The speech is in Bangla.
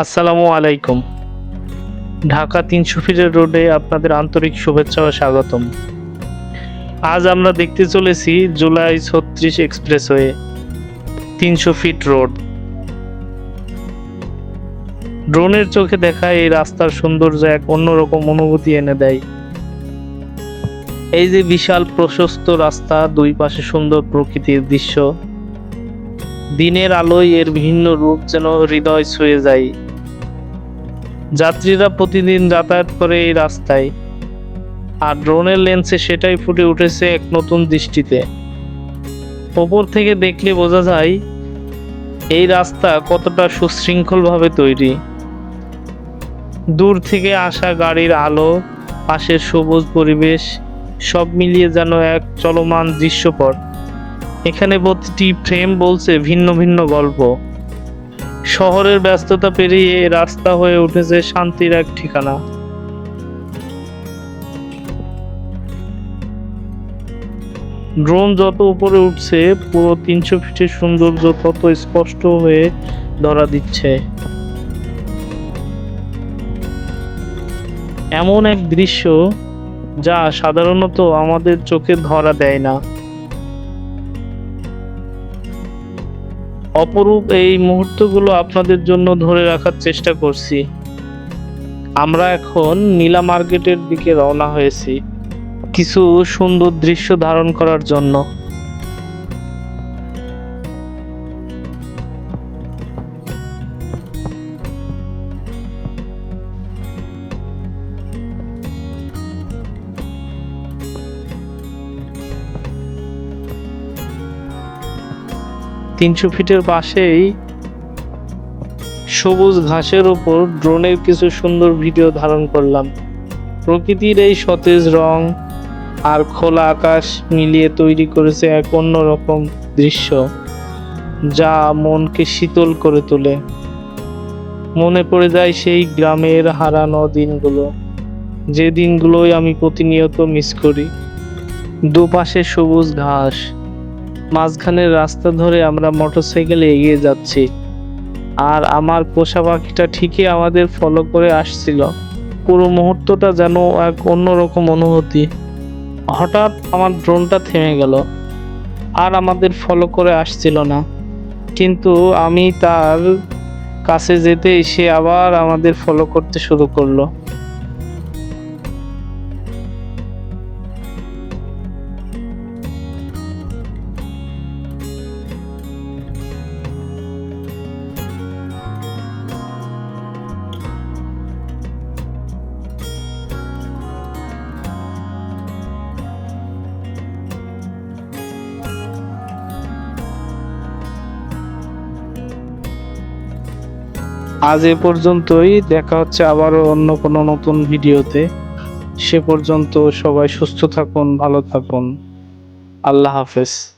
আসসালামু আলাইকুম। ঢাকা তিনশো ফিটের রোডে আপনাদের আন্তরিক শুভেচ্ছা ও স্বাগতম। আজ আমরা দেখতে চলেছি জুলাই ছত্রিশ এক্সপ্রেসওয়ে তিনশো ফিট রোড। ড্রোনের চোখে দেখা এই রাস্তার সৌন্দর্য এক অন্যরকম অনুভূতি এনে দেয়। এই যে বিশাল প্রশস্ত রাস্তা, দুই পাশে সুন্দর প্রকৃতির দৃশ্য। দিনের আলোয় এর ভিন্ন রূপ যেন হৃদয় ছুঁয়ে যায়। যাত্রীরা প্রতিদিন যাতায়াত করে এই রাস্তায়। আর ড্রোনের লেন্সে সেটাই ফুটে উঠেছে এক নতুন দৃষ্টিতে। ওপর থেকে দেখলে বোঝা যায়, এই রাস্তা কতটা সুশৃঙ্খলভাবে তৈরি। দূর থেকে আসা গাড়ির আলো, পাশের সবুজ পরিবেশ, সব মিলিয়ে যেন এক চলমান দৃশ্যপট। এখানে প্রতিটি ফ্রেম বলছে ভিন্ন ভিন্ন গল্প। শহরের ব্যস্ততা পেরিয়ে রাস্তা হয়ে উঠেছে শান্তির এক ঠিকানা। ড্রোন যত উপরে উঠছে, পুরো তিনশো ফিটের সৌন্দর্য তত স্পষ্ট হয়ে ধরা দিচ্ছে। এমন এক দৃশ্য যা সাধারণত আমাদের চোখে ধরা দেয় না। অপরূপ এই মুহূর্তগুলো আপনাদের জন্য ধরে রাখার চেষ্টা করছি। আমরা এখন নীলা মার্কেটের দিকে রওনা হয়েছি। কিছু সুন্দর দৃশ্য ধারণ করার জন্য। তিনশো ফিটের পাশেই সবুজ ঘাসের ওপর ড্রোনের কিছু সুন্দর ভিডিও ধারণ করলাম। প্রকৃতির এই সতেজ রং আর খোলা আকাশ মিলিয়ে তৈরি করেছে এক অন্যরকম দৃশ্য, যা মনকে শীতল করে তোলে। মনে পড়ে যায় সেই গ্রামের হারানো দিনগুলো, যে দিনগুলোই আমি প্রতিনিয়ত মিস করি। দুপাশে সবুজ ঘাস মাঝখানের রাস্তা ধরে আমরা মোটরসাইকেলে এগিয়ে যাচ্ছি। আর আমার পোষা পাখিটা ঠিকই আমাদের ফলো করে আসছিল। পুরো মুহূর্তটা যেন এক অন্যরকম অনুভূতি। হঠাৎ আমার ড্রোনটা থেমে গেল। আর আমাদের ফলো করে আসছিল না। কিন্তু আমি তার কাছে যেতেই সে আবার আমাদের ফলো করতে শুরু করল। আজ এ পর্যন্তই। দেখা হচ্ছে আবারও অন্য কোনো নতুন ভিডিওতে। সে পর্যন্ত সবাই সুস্থ থাকুন, ভালো থাকুন। আল্লাহ হাফেজ।